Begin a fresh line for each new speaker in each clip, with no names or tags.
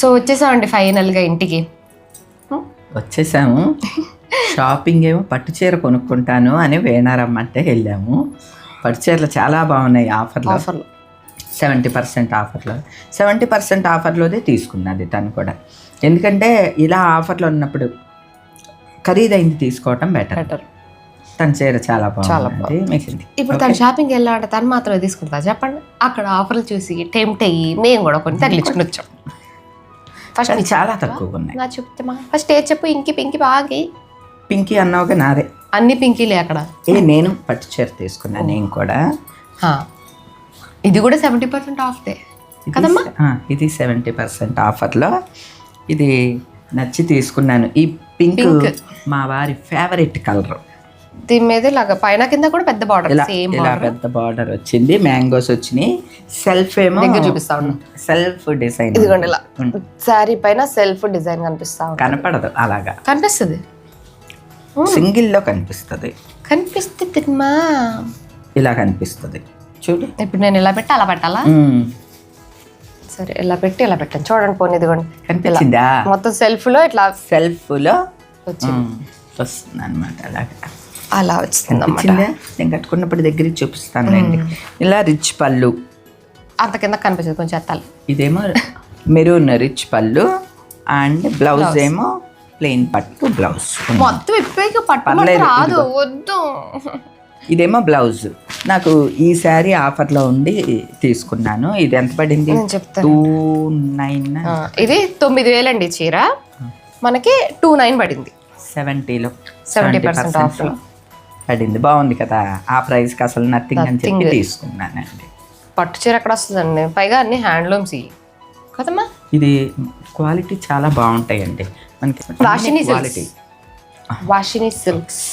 So వచ్చేసామండి ఫైనల్గా ఇంటికి.
వచ్చేసాము. షాపింగ్ ఏమో పట్టు చీర కొనుక్కుంటాను అని వేణారమ్మంటే వెళ్ళాము. పట్టు చీరలు చాలా బాగున్నాయి ఆఫర్లో.
ఆఫర్లో.
సెవెంటీ పర్సెంట్ ఆఫర్లో. సెవెంటీ పర్సెంట్ ఆఫర్లోదే తీసుకున్నది తను కూడా. ఎందుకంటే ఇలా ఆఫర్లు ఉన్నప్పుడు ఖరీదైంది తీసుకోవటం బెటర్
బెటర్
తన చీర చాలా
చాలా
బాగుంది.
ఇప్పుడు తను షాపింగ్ వెళ్ళాలంటే తను మాత్రమే తీసుకుంటా చెప్పండి. అక్కడ ఆఫర్లు చూసి టెంప్ట్ అయ్యి మేము కూడా కొన్ని తగిలించుకుని వచ్చాం. ఫస్ట్
కానీ చాలా తక్కువ ఉన్నాయి
నా చెప్తామా ఫస్ట్ ఏ చెప్పు? ఇంకి పింకి బాగి.
పింకీ అన్నావుగా నాదే.
అన్ని పింకీలే అక్కడ.
ఏ నేను పట్టు చీర తీసుకున్నాను నేను కూడా.
హా. ఇది కూడా సెవెంటీ పర్సెంట్ ఆఫ్
ఇది
కదమ్మా?
ఆ, ఇది సెవెంటీ పర్సెంట్ ఆఫర్లో. ఇది నచ్చి తీసుకున్నాను. ఈ పింక్
Pink.
మా వారి ఫేవరెట్ కలర్
దీని మీద ఇలాగ పైన కింద కూడా పెద్ద బార్డర్ సేమ్
ఇలా పెద్ద బార్డర్ వచ్చింది. మ్యాంగోస్ వచ్చినాయి. సెల్ఫ్ ఏమో
దగ్గర చూపిస్తా ఉన్నా.
సెల్ఫ్ డిజైన్
ఇదిగోండి ఇలా. శారీ పైన సెల్ఫ్ డిజైన్ కనిపిస్తా.
కనపడదు అలాగా.
కనిపిస్తుంది?
సింగిల్లో కనిపిస్తుంది.
కనిపిస్తుంది మా
ఇలా కనిపిస్తుంది. చూడు.
ఇప్పుడు నేను ఇలా పెట్టి అలా పెట్టాలా. సరే ఇలా పెట్టి ఇలా పెట్టాను. చూడండి పోనీ ఇదిగోండి.
కనిపించిందా?
మొత్తం సెల్ఫ్లో ఇట్లా
సెల్ఫ్లో?
వచ్చింది.
వస్తుంది అనమాట అలాగా.
అలా వచ్చింది అన్నమాట
నేను కట్టుకున్నప్పుడు దగ్గరికి చూపిస్తానులేండి. ఇలా రిచ్ పళ్ళు.
అంత కింద కనిపిస్తుంది కొంచెం ఎత్తాలి
ఇదేమో మెరూన్ రిచ్ పళ్ళు అండ్ బ్లౌజ్ ఏమో ప్లెయిన్ పట్టు బ్లౌజ్.
మొత్తం ఇప్పటికి పట్టు రాదు. వద్దు.
ఇదేమో బ్లౌజ్. నాకు ఈ శారీ ఆఫర్లో ఉండి తీసుకున్నాను. ఇది ఎంత పడింది? టూ నైన్
ఇది తొమ్మిది వేలండి చీర. మనకి టూ నైన్ పడింది.
సెవెంటీలో.
70% off లో.
పడింది బాగుంది కదా ఆ ప్రైస్కి అసలు నథింగ్ అని చెప్పి. తీసుకున్నానండి.
పట్టు చీర ఎక్కడ వస్తుందండి? పైగా అన్ని హ్యాండ్లూమ్స్ కదమ్మా?
ఇది క్వాలిటీ చాలా బాగుంటాయండి. మనకి
వాషిని
క్వాలిటీ
వాషిని సిల్క్స్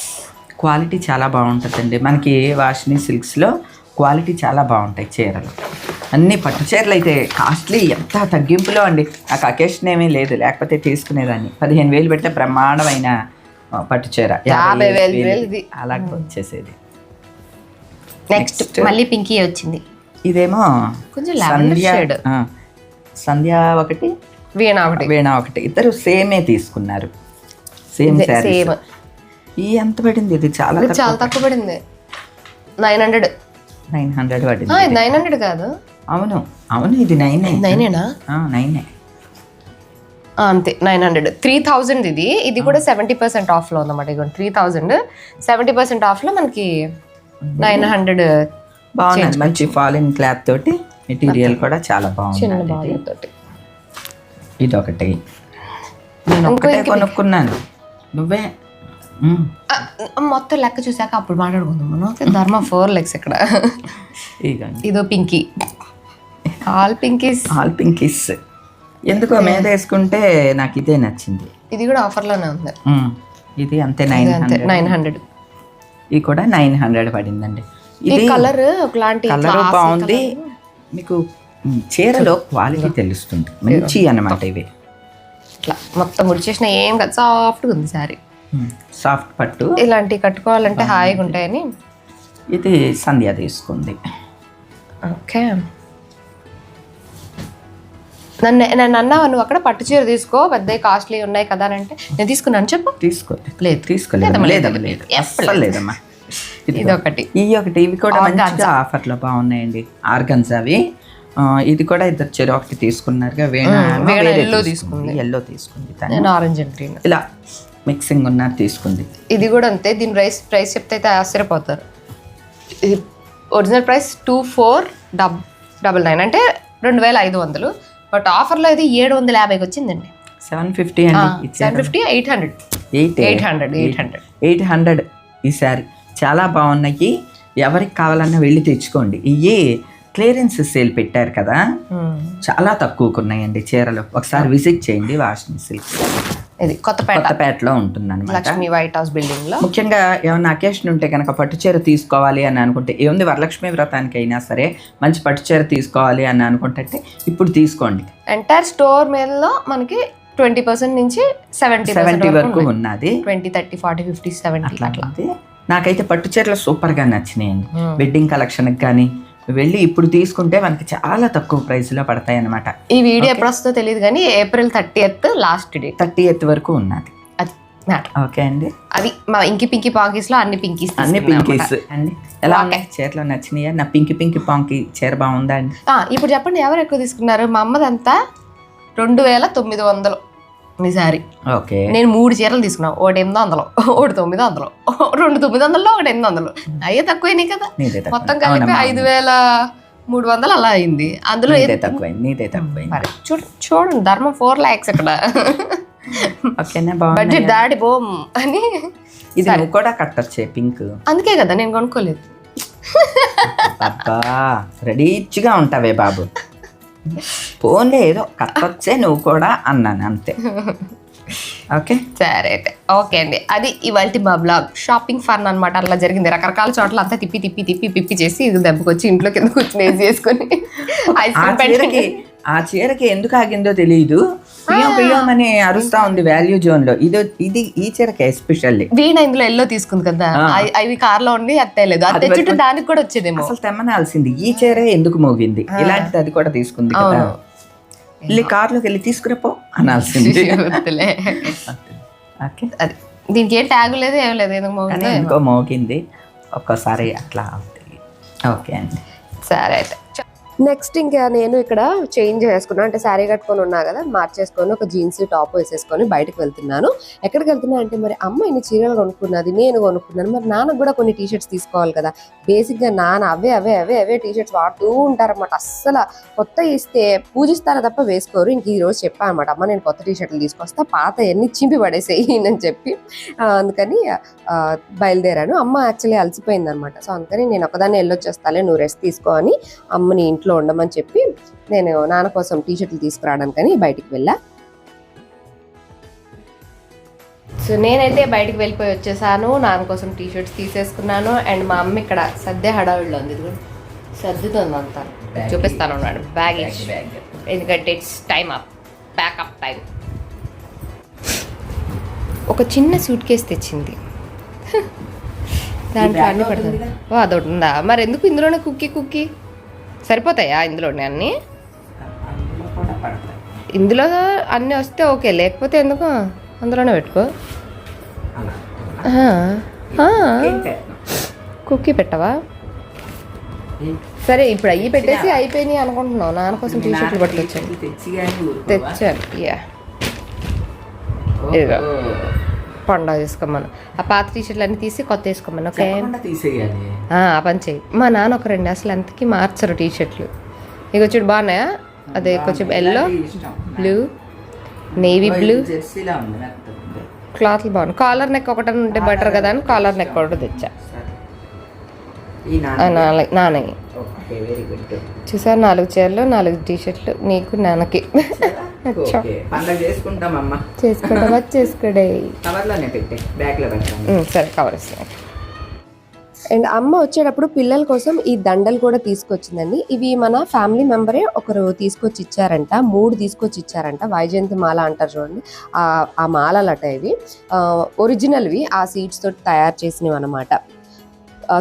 క్వాలిటీ చాలా బాగుంటుందండి. మనకి వాషిని సిల్క్స్లో క్వాలిటీ చాలా బాగుంటాయి చీరలు. అన్ని పట్టు చీరలు అయితే కాస్ట్లీ ఎంత తగ్గింపులో అండి. నాకు అకేషన్ ఏమీ లేదు. లేకపోతే తీసుకునేదాన్ని. పదిహేను వేలు పెట్టే బ్రహ్మాండమైన పట్టు చీర.
యాభై వేలు.
అలాగే వచ్చేసేది.
నెక్స్ట్ మళ్ళీ పింకీ వచ్చింది.
ఇదేమో
కొంచెం
సంధ్య ఒకటి
వీణ ఒకటి.
వీణ ఒకటి. ఇద్దరు సేమే తీసుకున్నారు. Same
same.
ఈ ఎంత పడింది? ఇది చాలా
చాలా తక్కువ పడింది. Nine hundred.
నైన్ హండ్రెడ్ పడింది
నైన్ హండ్రెడ్ కాదు.
అవును అవును ఇది నైన్.
నైనేనా?
నైనే.
అంతే నైన్ హండ్రెడ్ త్రీ థౌజండ్ ఇది. ఇది కూడా సెవెంటీ పర్సెంట్ ఆఫ్లో ఉందన్నమాట. ఇదిగోండి త్రీ థౌజండ్ సెవెంటీ పర్సెంట్ ఆఫ్లో మనకి నైన్ హండ్రెడ్
బాగుంది. మంచి ఫాలిన్ క్లాత్ తోటి మెటీరియల్ కూడా చాలా
చిన్న
బాగుంది
బాగా తోటి.
ఇది ఒకటి నేను ఒక్కటే కొనుక్కున్నాను. నువ్వే?
మొత్తం లెక్క చూసాక అప్పుడు మాట్లాడుకుందాం. మనం ఓకే ధర్మ ఫోర్ లెగ్స్ ఇక్కడ. ఇదో pinky. All pinkies
all pinkies ఎందుకో మీద వేసుకుంటే నాకు ఇదే నచ్చింది.
ఇది కూడా ఆఫర్లోనే ఉంది.
ఇది అంతే నైన్ హండ్రెడ్.
Nine hundred.
ఇది కూడా నైన్ హండ్రెడ్ పడిందండి. ఇది
కలర్ ఒకలాంటి
కలర్ బాగుంది. మీకు చీరలో క్వాలిటీ తెలుస్తుంది. మంచి అన్నమాట ఇవి.
ఇట్లా మొత్తం ముడిచేసిన ఏం కాదు సాఫ్ట్గా ఉంది సారీ
సాఫ్ట్ పట్టు.
ఇలాంటివి కట్టుకోవాలంటే హాయిగా ఉంటాయని.
ఇది సంధ్య తీసుకుంది
ఓకే. నన్ను నన్ను అన్నావు నువ్వు అక్కడ పట్టు చీర తీసుకో పెద్ద కాస్ట్లీ ఉన్నాయి కదా అని అంటే నేను తీసుకున్నాను చెప్పు.
తీసుకోలేదు
లేదు.
తీసుకోలేదు.
లేదమ్మా, లేదు,
అస్సలు లేదమ్మా. ఇదిగో.
ఇది ఒకటి
ఈ ఒకటి ఇవి కూడా మంచిగా ఆఫర్లో బాగున్నాయండి. ఆర్గన్స్ అవి. ఇది కూడా ఇద్దరు చెరు ఒకటి తీసుకున్నారుగా వేణ
yellow తీసుకుంది.
ఎల్లో తీసుకుంది
నేను ఆరెంజ్ అండ్ గ్రీన్
ఇలా మిక్సింగ్ ఉన్నారు తీసుకుంది.
ఇది కూడా అంతే దీని ప్రైస్ ప్రైస్ చెప్తే అయితే ఆశ్చర్యపోతారు. ఇది original price two four dub double nine అంటే రెండు వేల ఐదు వందలు. బట్ ఆఫర్లో ఇది ఏడు వందల యాభైకి వచ్చిందండి.
సెవెన్ ఫిఫ్టీ అండి
seven fifty eight hundred.
Eight
eight hundred eight hundred.
Eight hundred ఈ శారీ చాలా బాగున్నాయి. ఎవరికి కావాలన్నా వెళ్ళి తెచ్చుకోండి. ఇవి క్లియరెన్స్ సేల్ పెట్టారు కదా. చాలా తక్కువకు ఉన్నాయండి చీరలు. ఒకసారి విజిట్ చేయండి వాషింగ్ సిల్క్
ఇది కొత్తపేట
కొత్తపేటలో ఉంటుంది అనమాట
లక్ష్మీ వైట్ హౌస్ బిల్డింగ్లో
ముఖ్యంగా ఏమైనా అకేషన్ ఉంటే కనుక పట్టు చీర తీసుకోవాలి అని అనుకుంటే ఏముంది వరలక్ష్మి వ్రతానికి అయినా సరే మంచి పట్టు చీర తీసుకోవాలి అని అనుకుంటే ఇప్పుడు తీసుకోండి.
ఎంటైర్ స్టోర్ మీదలో మనకి ట్వంటీ పర్సెంట్ నుంచి సెవెంటీ
సెవెంటీ వరకు ఉన్నది.
Twenty thirty forty fifty seventy
అట్లా. నాకైతే పట్టు చీరలు సూపర్గా నచ్చినాయండి. వెడ్డింగ్ కలెక్షన్కి కానీ వెళ్ళి ఇప్పుడు తీసుకుంటే మనకి చాలా తక్కువ ప్రైస్లో పడతాయి అనమాట
ఈ వీడియో ఎప్పుడు వస్తుందో తెలియదు కానీ April thirtieth last day
thirtieth వరకు ఉన్నది ఓకే అండి?
అది మా ఇంకి పింకి పాకీస్లో అన్ని పింకీస్
అన్ని పింకీస్. అండి ఎలా ఉన్నాయి? చీరలో నచ్చినాయా? నా పింకి పింకి పాంకి చీర బాగుందా అండి?
ఇప్పుడు చెప్పండి ఎవరు ఎక్కువ తీసుకున్నారు? మా అమ్మదంతా రెండు వేల తొమ్మిది వందలు. ఈసారి
ఓకే.
నేను మూడు చీరలు తీసుకున్నా. ఒకటి ఎనిమిది వందలు ఒకటి తొమ్మిది వందలు రెండు తొమ్మిది వందలలో ఒకటి ఎనిమిది వందలు. అయ్యే తక్కువైనాయి కదా.
నీదే తక్కువ
మొత్తం కలిపి ఐదు వేల మూడు వందలు అలా అయింది. అందులో
నీదే
ఏది-
తక్కువైంది నీదే తక్కువైంది.
మరి చూడు చూడండి ధర్మం ఫోర్ లాక్స్ ఇక్కడ.
ఓకేనా బాగుంది
బడ్జెట్ దాడి బోమ్ అని
ఇది నువ్వు కూడా కట్టొచ్చే పింక్.
అందుకే కదా నేను కొనుక్కోలేదు.
అబ్బా రెడీచ్గా ఉంటావే బాబు. పోన్లే ఏదో కట్టొచ్చే నువ్వు కూడా అన్నాను అంతే. ఓకే?
సరే అయితే. ఓకే అండి. అది ఇవాళ మా బ్లాగ్. షాపింగ్ ఫన్ అన్నమాట. అలా జరిగింది. రకరకాల చోట్ల అంతా తిప్పి తిప్పి తిప్పి పిప్పి చేసి ఇది దెబ్బకొచ్చి ఇంట్లో కింద కూర్చుని వేసి చేసుకొని ఐస్ క్రీమ్
ఆ చీరకి ఎందుకు ఆగిందో తెలియదు పియ్యం పియ్యం అని అరుస్తా ఉంది వాల్యూ జోన్లో. ఇది ఇది ఈ చీరకి ఎస్పెషల్లీ
వీణ ఇందులో ఎల్లో తీసుకుంది కదా. అవి- కార్లో ఉండి అది తేలేదు. అది తెచ్చుంటే దానికి కూడా వచ్చేదేమో.
అసలు తెమ్మనాల్సింది. ఈ చీరే ఎందుకు మోగింది? ఇలాంటిది అది కూడా తీసుకుంది కదా. వెళ్ళి కార్లోకి వెళ్ళి తీసుకురాపో అనాల్సింది.
అది దీనికి ఏం ట్యాగ్ లేదు ఏం లేదు. మోగుతుందో ఏమో.
ఎందుకో మోగింది. ఒక్కోసారి అట్లా అవుతుంది. ఓకే అండి.
సరే అయితే. నెక్స్ట్ ఇంకా నేను ఇక్కడ చేంజ్ చేసుకున్నాను అంటే శారీ కట్టుకొని ఉన్నా కదా మార్చేసుకొని ఒక జీన్స్ టాప్ వేసేసుకొని బయటకు వెళ్తున్నాను. ఎక్కడికి వెళ్తున్నా అంటే మరి అమ్మ ఇన్ని చీరలు కొనుక్కున్నది నేను కొనుక్కున్నాను. మరి నాన్నకు కూడా కొన్ని టీ షర్ట్స్ తీసుకోవాలి కదా. బేసిక్గా నాన్న అవే అవే అవే అవే టీషర్ట్స్ వాడుతూ ఉంటారన్నమాట. అస్సలు కొత్త ఇస్తే పూజిస్తారా తప్ప వేసుకోరు. ఇంక ఈరోజు చెప్పాను అనమాట అమ్మ నేను కొత్త టీషర్ట్లు తీసుకొస్తా పాత ఎన్ని చింపి పడేసేయి అని చెప్పి. అందుకని బయలుదేరాను. అమ్మ యాక్చువల్లీ అలసిపోయింది అనమాట సో అందుకని నేను ఒకదాన్ని వెళ్ళొచ్చేస్తాలే నువ్వు రెస్ట్ తీసుకో అని అమ్మని ఇంట్లో ఉండమని చెప్పి నేను నాన్న కోసం టీ షర్ట్లు తీసుకురావడానికని బయటికి వెళ్ళా. సో నేనైతే బయటికి వెళ్ళిపోయి వచ్చేసాను. నాన్న కోసం టీ షర్ట్స్ తీసేసుకున్నాను. అండ్ మా అమ్మ ఇక్కడ సద్య హడావిడిలో ఉంది. సర్దుతుంది అంతా. చూపిస్తాను ఉన్నాడు. బ్యాగేజ్ ఎందుకంటే it's time up backup time ఒక చిన్న సూట్ కేసు తెచ్చింది. దాంట్లో అన్ని పడుతుంది ఓ అదొకటి ఉందా? మరి ఎందుకు ఇందులోనే కుక్కీ కుక్కీ? సరిపోతాయా ఇందులోనే అన్ని? ఇందులో అన్నీ వస్తే ఓకే లేకపోతే ఎందుకు? అందులోనే పెట్టుకో? కుక్కీ పెట్టవా? సరే ఇప్పుడు అయ్యి పెట్టేసి అయిపోయినాయి అనుకుంటున్నావు. నాన్న కోసం టీ షర్ట్లు పట్టుకొచ్చాను? తెచ్చాను యా ఇదిగో. పండుగ తీసుకోమను ఆ పాత టీ షర్ట్లు అన్ని తీసి కొత్త వేసుకోమను ఓకే? ఆ పని చెయ్యి. మా నాన్న ఒక రెండు అసలు అంతకి మార్చరు టీ షర్ట్లు ఇక చూడు బాగున్నాయా? అదే కొంచెం ఎల్లో. Blue navy blue. క్లాత్లు బాగున్నాయి. కాలర్ నెక్ ఒకటి ఉంటే బెటర్ కదా అని కాలర్ నెక్ ఒకటి తెచ్చా.
సరే. ఈ
ఆ,
నాన్న
నాలుగు నాన్నకి.
Okay very good.
చూసారు నాలుగు చీరలు నాలుగు టీ షర్ట్లు నీకు నాన్నకి.
ఓకే. పండగ చేసుకుంటామమ్మా.
చేసుకోవడమా చేసుకోడే.
కవర్లోనే పెట్టే బ్యాగ్లో పెట్టాను
ఉమ్, సరే కవర్ ఇస్తాను అండ్ అమ్మ వచ్చేటప్పుడు పిల్లల కోసం ఈ దండలు కూడా తీసుకొచ్చిందండి. ఇవి మన ఫ్యామిలీ మెంబరే ఒకరు తీసుకొచ్చి ఇచ్చారంట మూడు తీసుకొచ్చి ఇచ్చారంట. వైజయంతి మాల అంటారు చూడండి. ఆ ఆ మాలలట ఇవి. ఒరిజినల్వి ఆ సీడ్స్ తోటి తయారు చేసినవి అనమాట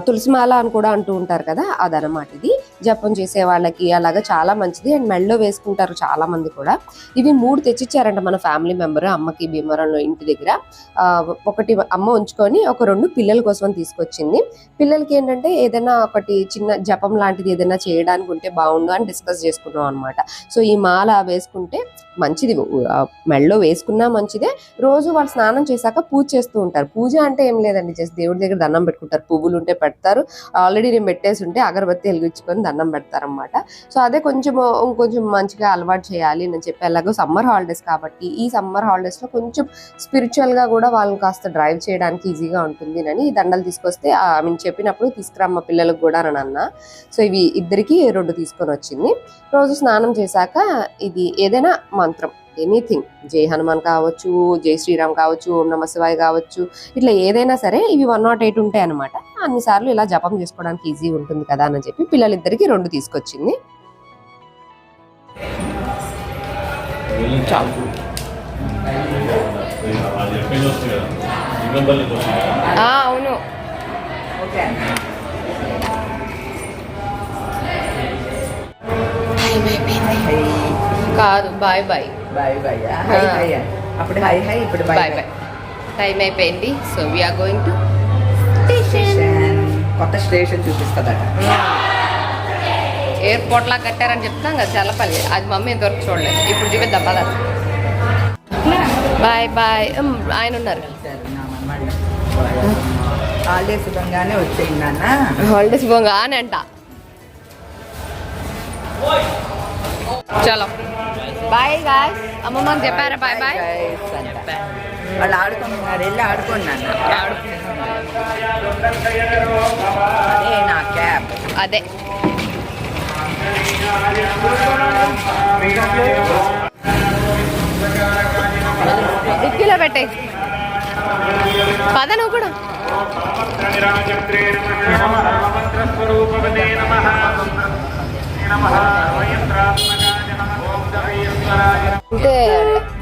తులసి మాల అని కూడా అంటూ ఉంటారు కదా అదనమాట ఇది. జపం చేసే వాళ్ళకి అలాగా చాలా మంచిది. అండ్ మెళ్ళో వేసుకుంటారు చాలా మంది కూడా. ఇవి మూడు తెచ్చిచ్చారంట మన ఫ్యామిలీ మెంబర్ అమ్మకి భీమవరంలో ఇంటి దగ్గర. ఆ, ఒకటి అమ్మ ఉంచుకొని ఒక రెండు పిల్లల కోసం తీసుకొచ్చింది. పిల్లలకి ఏంటంటే ఏదైనా ఒకటి చిన్న జపం లాంటిది ఏదైనా చేయడానికి ఉంటే బాగుండు అని డిస్కస్ చేసుకున్నాం అనమాట సో ఈ మాల వేసుకుంటే మంచిది. ఆ, వేసుకున్నా మంచిదే. రోజు వాళ్ళు స్నానం చేశాక పూజ చేస్తూ ఉంటారు. పూజ అంటే ఏం లేదండి. జస్ట్ దేవుడి దగ్గర దండం పెట్టుకుంటారు. పువ్వులు ఉంటే పెడతారు. ఆల్రెడీ నేను పెట్టేసి ఉంటే అగరబత్తి వెలిగించుకొని దండం పెడతారనమాట సో అదే కొంచెం ఇంకొంచెం మంచిగా అలవాటు చేయాలి. నేను చెప్పి ఎలాగో సమ్మర్ హాలిడేస్ కాబట్టి ఈ సమ్మర్ హాలిడేస్లో కొంచెం స్పిరిచువల్గా కూడా వాళ్ళని కాస్త డ్రైవ్ చేయడానికి ఈజీగా ఉంటుంది అని ఈ దండలు తీసుకొస్తే ఐ మీన్ చెప్పినప్పుడు తీసుకురమ్మ పిల్లలకు కూడా అని అన్న. సో ఇవి ఇద్దరికి రెండు తీసుకొని వచ్చింది. రోజు స్నానం చేశాక ఇది ఏదైనా మంత్రం. ఎనీథింగ్ జై హనుమాన్ కావచ్చు జై శ్రీరామ్ కావచ్చు ఓం నమ శివాయ కావచ్చు ఇట్లా ఏదైనా సరే ఇవి వన్ నాట్ ఎయిట్ ఉంటాయి అనమాట అన్నిసార్లు ఇలా జపం చేసుకోవడానికి ఈజీ ఉంటుంది కదా అని చెప్పి పిల్లలిద్దరికి రెండు తీసుకొచ్చింది. అవును. కాదు bye bye
bye bye hi hi అప్పుడు హై హై ఇప్పుడు
బాయ్
బాయ్
టైం అయిపోయింది. So we are going to
station కొత్త స్టేషన్ చూపిస్తుందట.
ఎయిర్పోర్ట్ లా కట్టారని చెప్తాం కదా చల్లపల్లి. అది మమ్మీ ఇంతవరకు చూడలేదు. ఇప్పుడు చూపిద్దాం పద. బాయ్ బాయ్ ఆయన ఉన్నారు.
హాలిడేస్ ఇవ్వగానే వచ్చేయండి నాన్న.
హాలిడేస్ పోగా అని అంట. చలో. బాయ్ గాయ్ అమ్మమ్మకి చెప్పారా? Bye bye.
వాళ్ళు ఆడుకుంటున్నారు. వెళ్ళి ఆడుకోండి నాన్న అదే నా క్యాబ్.
అదే. డిక్కీలో పెట్టే. పద నువ్వు కూడా. అంటే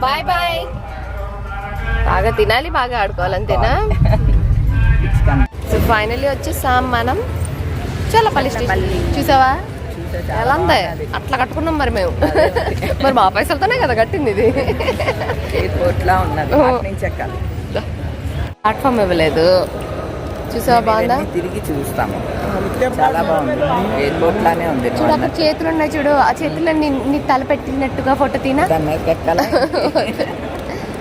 బాయ్ బాయ్. బాగా తినాలి బాగా ఆడుకోవాలి అంతేనా సో ఫైనల్లీ వచ్చేసాం మనం. చల్లపల్లి స్టేషన్ చూసావా? ఎలా ఉంది? అట్లా కట్టుకున్నాం మరి మేము. మరి మా పైసలతోనే కదా కట్టింది ఇది.
ఎయిర్పోర్ట్ లా ఉన్నది.
ఓ.
అటు నుంచి ఎక్కాలి.
ప్లాట్ఫామ్ ఇవ్వలేదు. చూసావా బాగుందా?
తిరిగి చూస్తాము. చాలా బాగుంది. ఎయిర్పోర్ట్ లానే ఉంది
చూడు అక్కడ చేతులు ఉన్నాయి చూడు. ఆ చేతుల్లో నీ తల పెట్టినట్టుగా ఫోటో తీనా?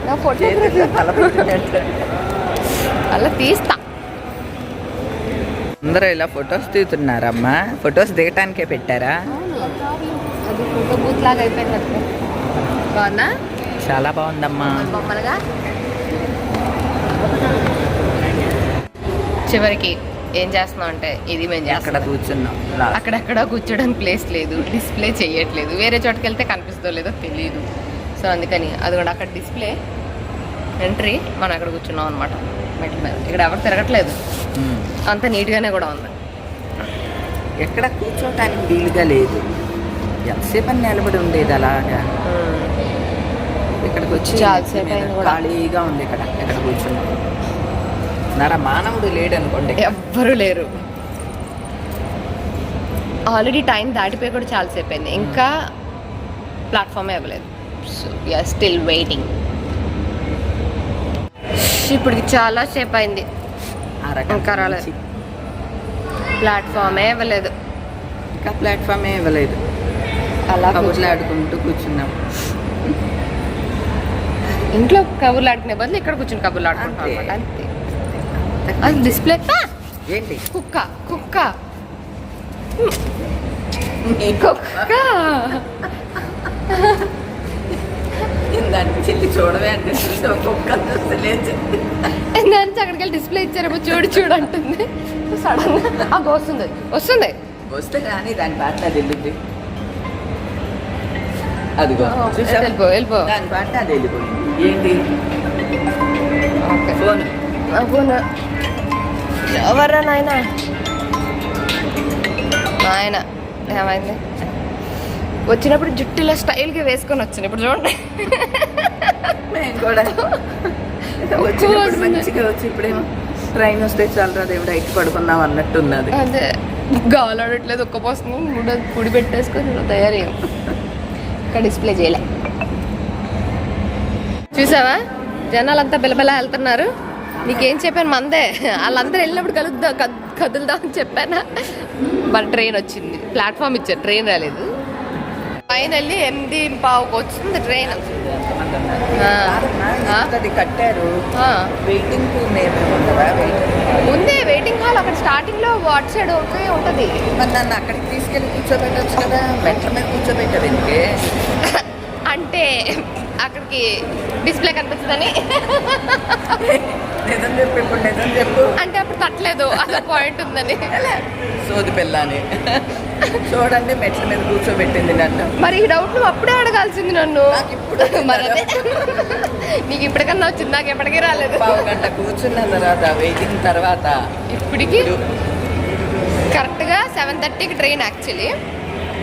నా ఫోటో. అలా తీస్తా.
అందరూ ఇలా ఫొటోస్ తీస్తున్నారమ్మా ఫొటోస్ దిగటానికే పెట్టారా?
అది ఫోటో బూత్ లాగా అయిపోయింది బాగుందా?
చాలా బాగుందమ్మా.
బొమ్మలుగా. చివరికి ఏం చేస్తున్నాం అంటే ఇది మేము
అక్కడ కూర్చున్నాం.
అక్కడక్కడ కూర్చోడానికి ప్లేస్ లేదు డిస్ప్లే చేయట్లేదు. వేరే చోటుకి వెళ్తే కనిపిస్తుందో లేదో తెలియదు సో అందుకని అది కూడా అక్కడ డిస్ప్లే ఎంట్రీ మనం అక్కడ కూర్చున్నాం అనమాట మెట్ల మీద. ఇక్కడ ఎవరు తిరగట్లేదు. అంత నీట్గానే కూడా ఉంది.
ఎక్కడ కూర్చోటానికి వీలుగా లేదు. ఎంతసేపు అని నిలబడి ఉండేది అలాగా? ఇక్కడికి వచ్చి. ఖాళీగా ఉంది ఇక్కడ. ఇక్కడ కూర్చున్నాం? నర మానవుడు లేడు అనుకోండి
ఎవ్వరూ లేరు. ఆల్రెడీ టైం దాటిపోయి కూడా చాలాసేపు అయింది ఇంకా ప్లాట్ఫామే ఇవ్వలేదు సో యూఆర్ స్టిల్ వెయిటింగ్ ఇప్పుడు చాలా సేపు అయింది ఇంకా రాలేదు. ప్లాట్ఫామే ఇవ్వలేదు
ఇంకా ప్లాట్ఫామ్ ఇవ్వలేదు
అలా
కబుర్లు ఆడుకుంటూ కూర్చున్నాం.
ఇంట్లో కబుర్లు ఆడుకునే బదులు ఇక్కడ కూర్చుని కబుర్లు ఆడుకుంటాం
అంతే.
అది డిస్ప్లే
ఏంటి?
కుక్క కుక్క. కుక్క.
చెల్లి చూడవే అంటే
దానికి అక్కడికి వెళ్ళి డిస్ప్లే ఇచ్చారేమో చూడు చూడు అంటుంది. సడన్గా ఆ వస్తుంది. వస్తుంది.
వస్తే కానీ దాని పాట అది వెళ్ళింది అదిగో?
వెళ్ళిపో వెళ్ళిపో.
దాని పాట అది వెళ్ళిపోయింది. ఏంటి?
ఓకే.
ఫోన్.
అవునా ఎవరా నాయన? నాయన ఏమైంది? వచ్చినప్పుడు జుట్టులో స్టైల్గా వేసుకొని వచ్చాను ఇప్పుడు చూడండి.
మేము కూడా. వచ్చినప్పుడు మంచిగా వచ్చి ఇప్పుడేమో ట్రైన్ వస్తే చాలరా దేవుడు అయితే పడుకుందాం అన్నట్టు ఉన్నది.
అదే గాలాడట్లేదు ఒక్క పోస్తుంది మూడు పుడి పెట్టేసుకొని ఇలా తయారయ్యాం ఇక్కడ డిస్ప్లే చేయలే. చూసావా? జనాలంతా బిలబిల వెళ్తున్నారు? నీకేం చెప్పాను? మందే. వాళ్ళందరూ వెళ్ళినప్పుడు కలుద్దాం కద్- కదులుదాం అని చెప్పానా? మరి ట్రైన్ వచ్చింది. ప్లాట్ఫామ్ ఇచ్చారు. ట్రైన్ రాలేదు. ఫైనల్లీ ఎనిమిది పావుకి వచ్చింది ట్రైన్.
కట్టారు. వెయిటింగ్
ముందే వెయిటింగ్ హాల్ అక్కడ స్టార్టింగ్లో వాట్ సైడ్ ఒకే ఉంటది.
మరి నన్ను అక్కడికి తీసుకెళ్ళి కూర్చోబెట్టచ్చు కదా? మెట్ల మీద కూర్చోబెట్టారు ఎందుకే
అంటే అక్కడికి డిస్ప్లే
చెప్పు
అంటే అప్పుడు తట్టలేదు అలా పాయింట్ ఉందని.
సోది పిల్లని చూడండి మెట్ల మీద కూర్చోబెట్టింది నన్ను.
మరి ఈ డౌట్ నువ్వు అప్పుడే అడగాల్సింది నన్ను. మరి నీకు ఇప్పటికన్నా వచ్చింది నాకు ఎప్పటికీ రాలేదు.
పావు గంట కూర్చున్న తర్వాత వెయిటింగ్ తర్వాత
ఇప్పటికి కరెక్ట్గా సెవెన్ థర్టీకి ట్రైన్ యాక్చువల్లీ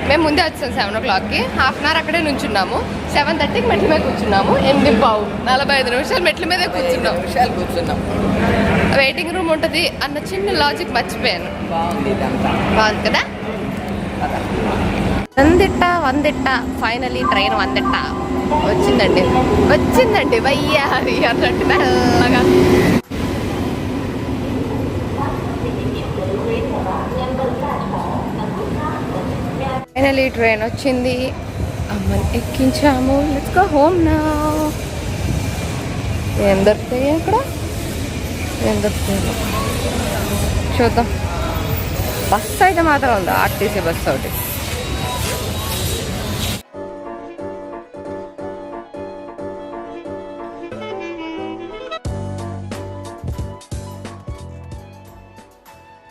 మేము ముందే వచ్చాం సెవెన్ ఓ క్లాక్కి. హాఫ్ అన్ అవర్ అక్కడే నుంచున్నాము. సెవెన్ థర్టీకి మెట్ల మీద కూర్చున్నాము. ఎనిమిది పావు నలభై ఐదు నిమిషాలు మెట్ల మీదే కూర్చున్నాం.
నిమిషాలు కూర్చున్నాం.
వెయిటింగ్ రూమ్ ఉంటుంది. అన్న చిన్న లాజిక్ మర్చిపోయాను. బాగుంది కదా? వందిట్ట వందిట్ట. ఫైనలీ ట్రైన్ వందిట్ట. వచ్చిందండి. వచ్చిందండి. వయ్యారి అన్నట్టు మెల్లగా. ఫైనలీ ట్రైన్ వచ్చింది. అమ్మని ఎక్కించాము. లెట్స్ గో హోమ్ నా ఏం దొరుకుతాయి అక్కడ ఏం దొరుకుతాయి? చూద్దాం. బస్సు అయితే మాత్రం ఉంది. ఆర్టీసీ బస్సు ఒకటి.